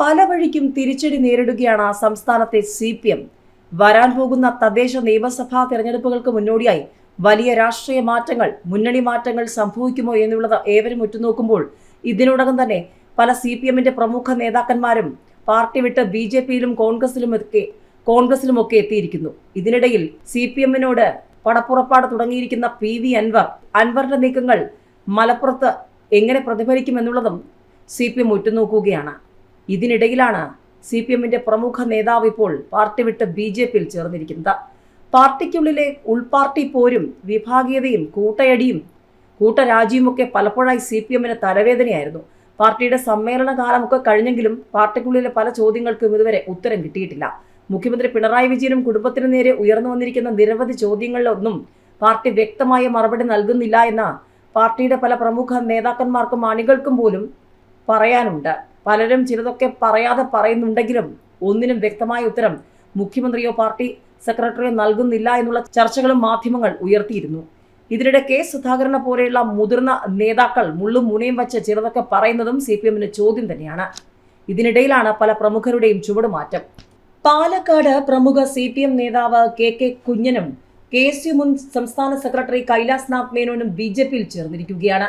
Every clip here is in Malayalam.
പല വഴിക്കും തിരിച്ചടി നേരിടുകയാണ് സംസ്ഥാനത്തെ സി പി എം വരാൻ പോകുന്ന തദ്ദേശ നിയമസഭാ തെരഞ്ഞെടുപ്പുകൾക്ക് മുന്നോടിയായി വലിയ രാഷ്ട്രീയ മാറ്റങ്ങൾ മുന്നണി മാറ്റങ്ങൾ സംഭവിക്കുമോ എന്നുള്ളത് ഏവരും ഉറ്റുനോക്കുമ്പോൾ ഇതിനോടകം തന്നെ പല സി പി എമ്മിന്റെ പ്രമുഖ നേതാക്കന്മാരും പാർട്ടി വിട്ട് ബി ജെ പിയിലും കോൺഗ്രസിലും ഒക്കെ കോൺഗ്രസിലുമൊക്കെ എത്തിയിരിക്കുന്നു. ഇതിനിടയിൽ സി പി എമ്മിനോട് പടപ്പുറപ്പാട് തുടങ്ങിയിരിക്കുന്ന പി വി അൻവർ അൻവറിന്റെ നീക്കങ്ങൾ മലപ്പുറത്ത് എങ്ങനെ പ്രതിഫലിക്കുമെന്നുള്ളതും സി പി എം ഉറ്റുനോക്കുകയാണ്. ഇതിനിടയിലാണ് സി പി എമ്മിന്റെ പ്രമുഖ നേതാവ് ഇപ്പോൾ പാർട്ടി വിട്ട് ബി ജെ പിയിൽ ചേർന്നിരിക്കുന്നത്. പാർട്ടിക്കുള്ളിലെ ഉൾപാർട്ടി പോരും വിഭാഗീയതയും കൂട്ടയടിയും കൂട്ടരാജിയുമൊക്കെ പലപ്പോഴായി സി പി എമ്മിന് തലവേദനയായിരുന്നു. പാർട്ടിയുടെ സമ്മേളന കാലമൊക്കെ കഴിഞ്ഞെങ്കിലും പാർട്ടിക്കുള്ളിലെ പല ചോദ്യങ്ങൾക്കും ഇതുവരെ ഉത്തരം കിട്ടിയിട്ടില്ല. മുഖ്യമന്ത്രി പിണറായി വിജയനും കുടുംബത്തിനു നേരെ ഉയർന്നു വന്നിരിക്കുന്ന നിരവധി ചോദ്യങ്ങളിലൊന്നും പാർട്ടി വ്യക്തമായ മറുപടി നൽകുന്നില്ല എന്ന പാർട്ടിയുടെ പല പ്രമുഖ നേതാക്കന്മാർക്കും അണികൾക്കും പോലും പറയാനുണ്ട്. പലരും ചിലതൊക്കെ പറയാതെ പറയുന്നുണ്ടെങ്കിലും ഒന്നിനും വ്യക്തമായ ഉത്തരം മുഖ്യമന്ത്രിയോ പാർട്ടി സെക്രട്ടറിയോ നൽകുന്നില്ല എന്നുള്ള ചർച്ചകളും മാധ്യമങ്ങൾ ഉയർത്തിയിരുന്നു. ഇതിനിടെ കെ സുധാകരനെ പോലെയുള്ള മുതിർന്ന നേതാക്കൾ മുള്ളും മുനയും വച്ച് ചിലതൊക്കെ പറയുന്നതും സി പി എമ്മിന് ചോദ്യം തന്നെയാണ്. ഇതിനിടയിലാണ് പല പ്രമുഖരുടെയും ചുവടുമാറ്റം. പാലക്കാട് പ്രമുഖ സി പി എം നേതാവ് കെ കെ കുഞ്ഞനും കെ എസ് യു മുൻ സംസ്ഥാന സെക്രട്ടറി കൈലാസ് നാഥ് മേനോനും ബി ജെ പിയിൽ ചേർന്നിരിക്കുകയാണ്.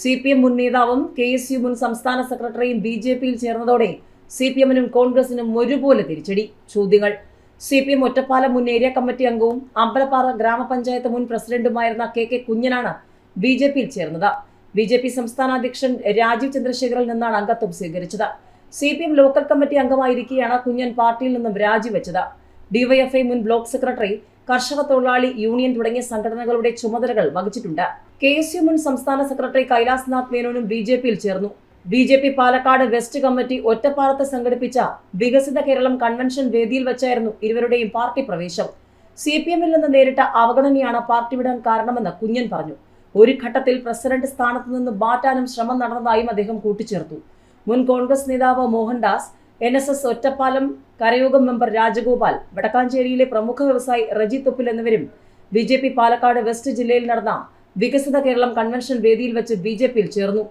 സി പി എം മുൻ നേതാവും കെ എസ് യു മുൻ സംസ്ഥാന സെക്രട്ടറിയും ബി ജെ പിയിൽ ചേർന്നതോടെ സി പി എമ്മിനും കോൺഗ്രസിനും ഒരുപോലെ തിരിച്ചടി. ചോദ്യങ്ങൾ. സി പി എം ഒറ്റപ്പാലം മുൻ ഏരിയ കമ്മിറ്റി അംഗവും അമ്പലപ്പാറ ഗ്രാമപഞ്ചായത്ത് മുൻ പ്രസിഡന്റുമായിരുന്ന കെ കെ കുഞ്ഞനാണ് ബി ജെ പിയിൽ ചേർന്നത്. ബി ജെ പി സംസ്ഥാന അധ്യക്ഷൻ രാജീവ് ചന്ദ്രശേഖറിൽ നിന്നാണ് അംഗത്വം സ്വീകരിച്ചത്. C P M local committee അംഗമായിരിക്കെയാണ് കുഞ്ഞൻ പാർട്ടിയിൽ നിന്നും രാജിവെച്ചത്. ഡിവൈഎഫ്ഐ മുൻ ബ്ലോക്ക് സെക്രട്ടറി കർഷക തൊഴിലാളി യൂണിയൻ തുടങ്ങിയ സംഘടനകളുടെ ചുമതലകൾ വഹിച്ചിട്ടുണ്ട്. കെ എസ് യു മുൻ സംസ്ഥാന സെക്രട്ടറി കൈലാസ് നാഥ് മേനോനും ബി ജെ പിയിൽ ചേർന്നു. B J P Palakkad west committee ഒറ്റപ്പാലത്ത് സംഘടിപ്പിച്ച വികസിത കേരളം കൺവെൻഷൻ വേദിയിൽ വെച്ചായിരുന്നു ഇരുവരുടെയും പാർട്ടി പ്രവേശം. സി പി എമ്മിൽ നിന്ന് നേരിട്ട അവഗണനയാണ് പാർട്ടി വിടാൻ കാരണമെന്ന് കുഞ്ഞൻ പറഞ്ഞു. ഒരു ഘട്ടത്തിൽ പ്രസിഡന്റ് സ്ഥാനത്ത് നിന്ന് മാറ്റാനും ശ്രമം നടന്നതായും അദ്ദേഹം കൂട്ടിച്ചേർത്തു. മുൻ കോൺഗ്രസ് നേതാവ് Mohandas N S S Ottapalam കരയോഗം member Rajagopal വടക്കാഞ്ചേരിയിലെ പ്രമുഖ വ്യവസായി റജി തൊപ്പിൽ എന്നിവരും B J P Palakkad west ജില്ലയിൽ നടന്ന വികസിത കേരളം കൺവെൻഷൻ വേദിയിൽ വെച്ച് ബി ജെ പിയിൽ ചേർന്നു.